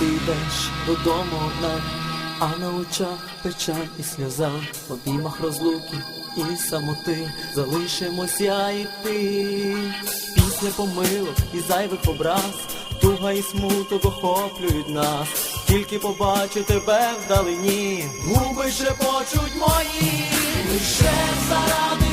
йдеш додому одна, а на очах печаль і сльоза, в обіймах розлуки і самоти залишимось я і ти. Пісня помилок і зайвих образ, туга і смуток охоплюють нас. Тільки побачу тебе вдалині, губи шепочуть мої, лише заради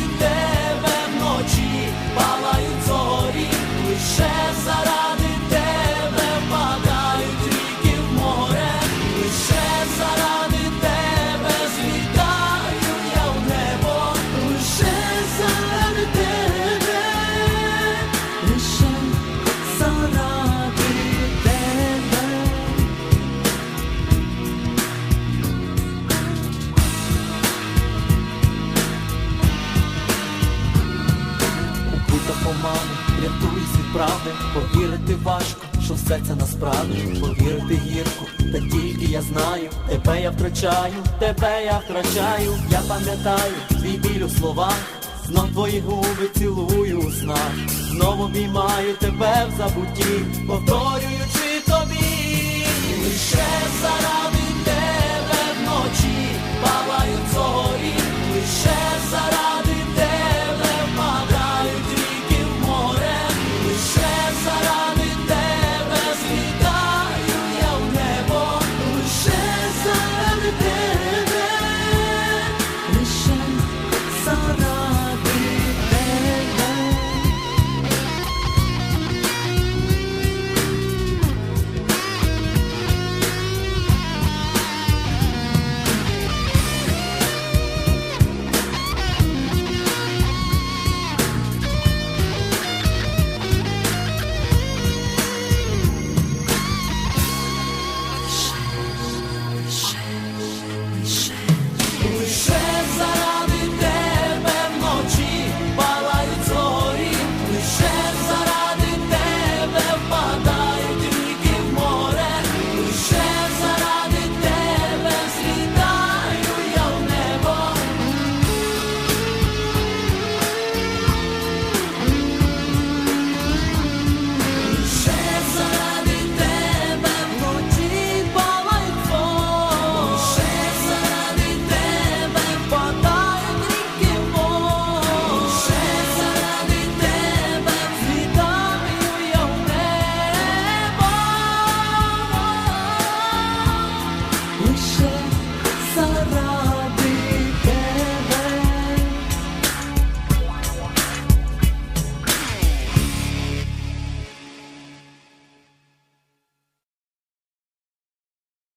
Кута поману, рятуйся від правди, повірити важко, що все це насправді, повірити гірко, та тільки я знаю, тебе я втрачаю, тебе я втрачаю, я пам'ятаю твій біль у словах, знов твої губи цілую у снах, знову обіймаю тебе в забутті, повторюючи